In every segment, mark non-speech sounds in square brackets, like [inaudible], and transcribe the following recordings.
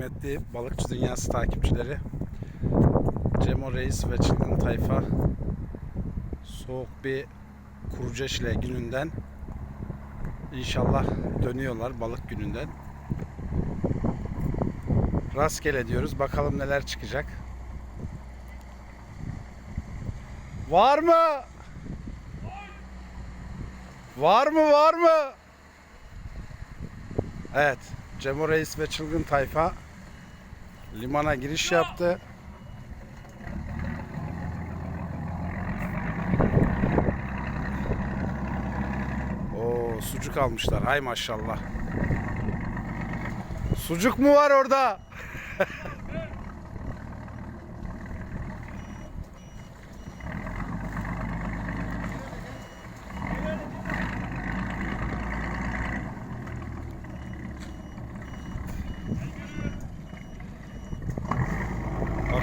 kıymetli balıkçı dünyası takipçileri. Cemo Reis ve Çılgın Tayfa soğuk bir Kuruceşile gününden inşallah dönüyorlar balık gününden. Rastgele diyoruz. Bakalım neler çıkacak. Var mı? Var mı? Var mı? Evet. Cemo Reis ve Çılgın Tayfa limana giriş yaptı. Oo, sucuk almışlar. Hay maşallah. Sucuk mu var orada? [laughs]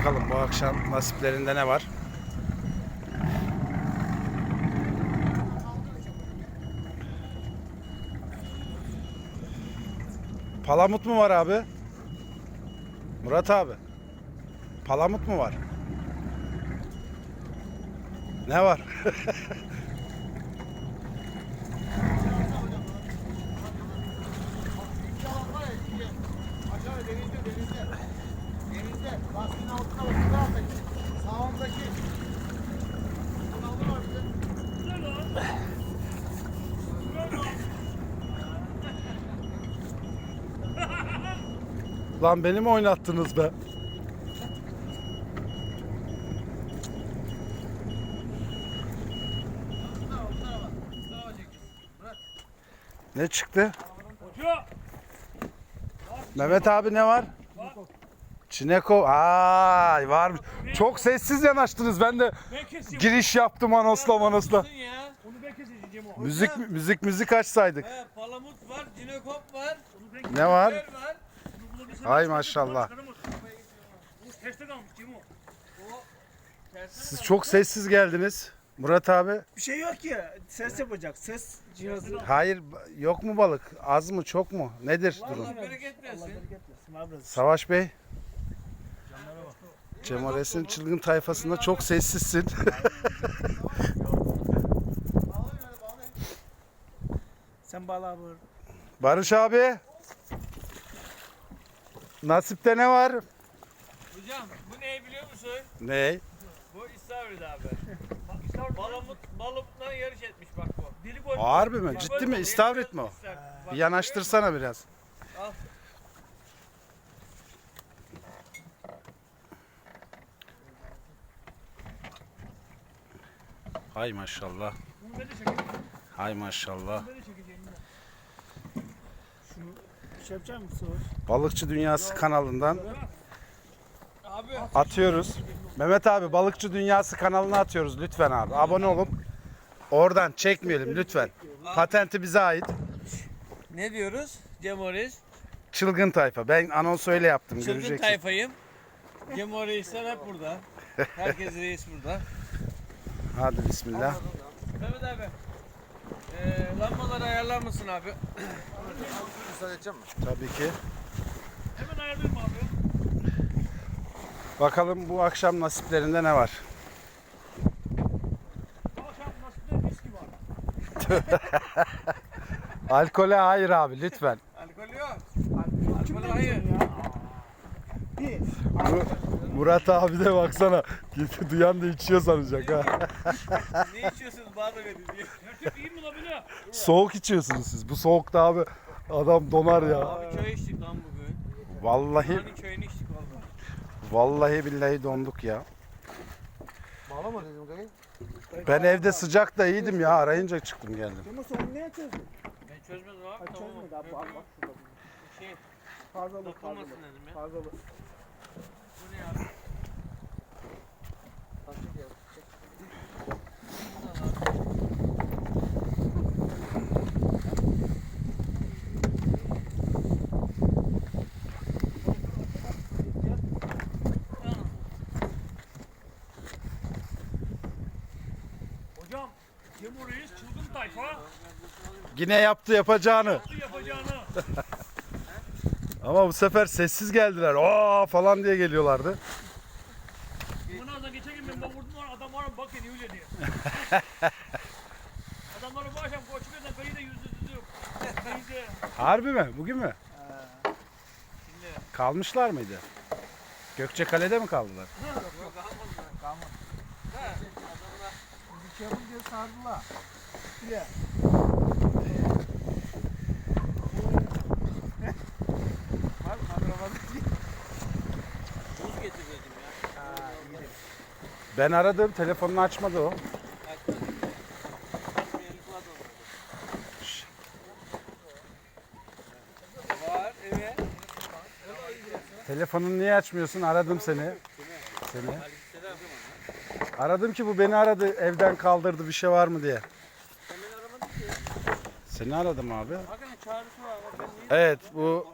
Bakalım bu akşam nasiplerinde ne var? Palamut mu var abi? Murat abi. Palamut mu var? Ne var? [laughs] Lan beni mi oynattınız be? Ne çıktı? Mehmet abi ne var? Çineko. Ay var. Çok sessiz yanaştınız. Ben de giriş yaptım anosla manosla. Müzik müzik müzik açsaydık. He, palamut var, cinekop var. Ne var? Var. Ay maşallah. Siz çok sessiz geldiniz. Murat abi. Bir şey yok ki. Ses yapacak. Ses cihazı. Hayır yok mu balık? Az mı çok mu? Nedir durum? Allah bereket versin. Savaş Bey. Cemares'in çılgın tayfasında çok sessizsin. [laughs] Sen bağla abi. Barış abi. Nasipte ne var? Hocam bu ne biliyor musun? Ne? Bu İstavrit abi. Palamut, balıkla yarış etmiş bak bu. Deli boy. Harbi mi? Ciddi mi? İstavrit mi o? Bir yanaştırsana biraz. Al. Hay maşallah. Hay maşallah. Ben de çekeceğim. Şey yapacak mısın? Balıkçı Dünyası kanalından atıyoruz. Mehmet abi Balıkçı Dünyası kanalına atıyoruz lütfen abi. Abone olup oradan çekmeyelim lütfen. Patenti bize ait. ne diyoruz? Cemoris. Çılgın tayfa. Ben anons öyle yaptım. Çılgın Göreceksin. tayfayım. Cemo reisler hep burada. Herkes reis burada. Hadi bismillah. Mehmet abi. Ee, lambaları ayarlar mısın abi? Tabii ki. Hemen ayarlayayım abi. Bakalım bu akşam nasiplerinde ne var? Bu akşam nasıl viski var. [laughs] Alkole hayır abi lütfen. Alkol yok. Alkol hayır. Mu- Murat abi de baksana. Duyan da içiyor sanacak ha. [laughs] ne içiyorsunuz bana verin diye. Gerçek iyi mi la böyle? Soğuk içiyorsunuz siz. Bu soğukta abi adam donar ya. Abi çay içtik lan bugün. Vallahi Hani çayını içtik valla. vallahi billahi donduk ya. Bağlama dedim gayet. Ben evde sıcak da iyiydim ya. Arayınca çıktım geldim. Ama sen niye çözdün? Ben çözmedim abi. Ha, tamam. çözmedi abi. Bak bak şurada. Şey Fazlalık takılmasın fazlalık. dedim ya. Fazlalık. Bu ne abi? Reis çılgın tayfa Yine yaptı yapacağını. yaptı yapacağını. [laughs] Ama bu sefer sessiz geldiler. Aa falan diye geliyorlardı. Bunlardan geçen gün ben vurdum var adam var bak ediyor öyle diye. [laughs] Adamları bu akşam koçuyordan beni de yüzü yüzü yok. Neyse. Harbi mi? Bugün mü? Kalmışlar mıydı? Gökçekale'de mi kaldılar? Yok almadılar. Kalmadı. Ha, adamlar Diye sardılar. Diye. Var mı? Akrabalık değil. buz getiriyordum ya. Ha, iyi. Ben aradım. Telefonunu açmadı o. Telefonunu niye açmıyorsun? Aradım seni. Seni. Aradım ki bu beni aradı. Evden kaldırdı bir şey var mı diye. Sen beni aramadın ki. Seni aradım abi. Çağrısı var ben? Evet bu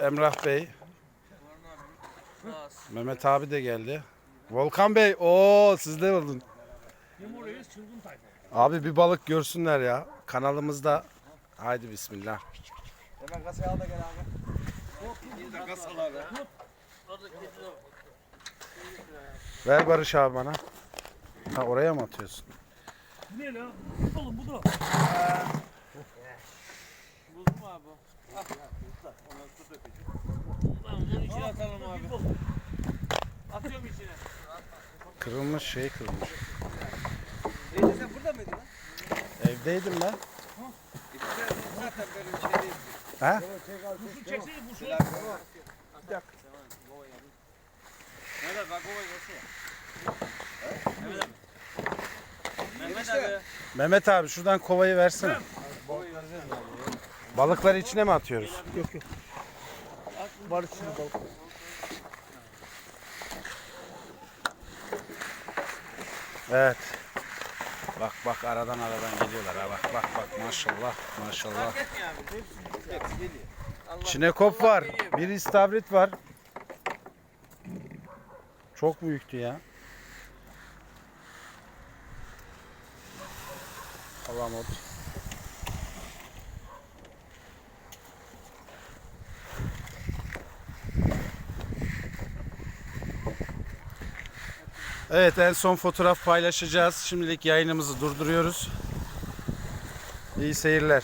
Emrah Bey. Mehmet abi de geldi. Volkan Bey. o siz de tayfa. Abi bir balık görsünler ya. Kanalımızda. Haydi bismillah. Hemen kasaya al da gel abi. Orada kedi de var. Ver Barış abi bana. Ha oraya mı atıyorsun? Bu ne lan? Oğlum bu da. Buz mu abi? o? Al. Tamam bunun içine atalım abi. Atıyorum içine. Kırılmış şey kırılmış. Neyse sen burada mıydın lan? Evdeydim ben. Zaten böyle bir şey değil. Ha? Kurşun çekseydi bu şu. Mehmet bak o nasıl ya? Mehmet abi. Mehmet abi. Mehmet abi şuradan kovayı versene. Balıkları içine mi atıyoruz? Var içinde balık. Evet. Bak bak aradan aradan geliyorlar ha bak bak bak maşallah maşallah. Fark etmiyor abi. Hepsi geliyor. Allah- Çinekop Allah var. geliyor. Bir istavrit var. Çok büyüktü ya. Palamut. Evet en son fotoğraf paylaşacağız. Şimdilik yayınımızı durduruyoruz. İyi seyirler.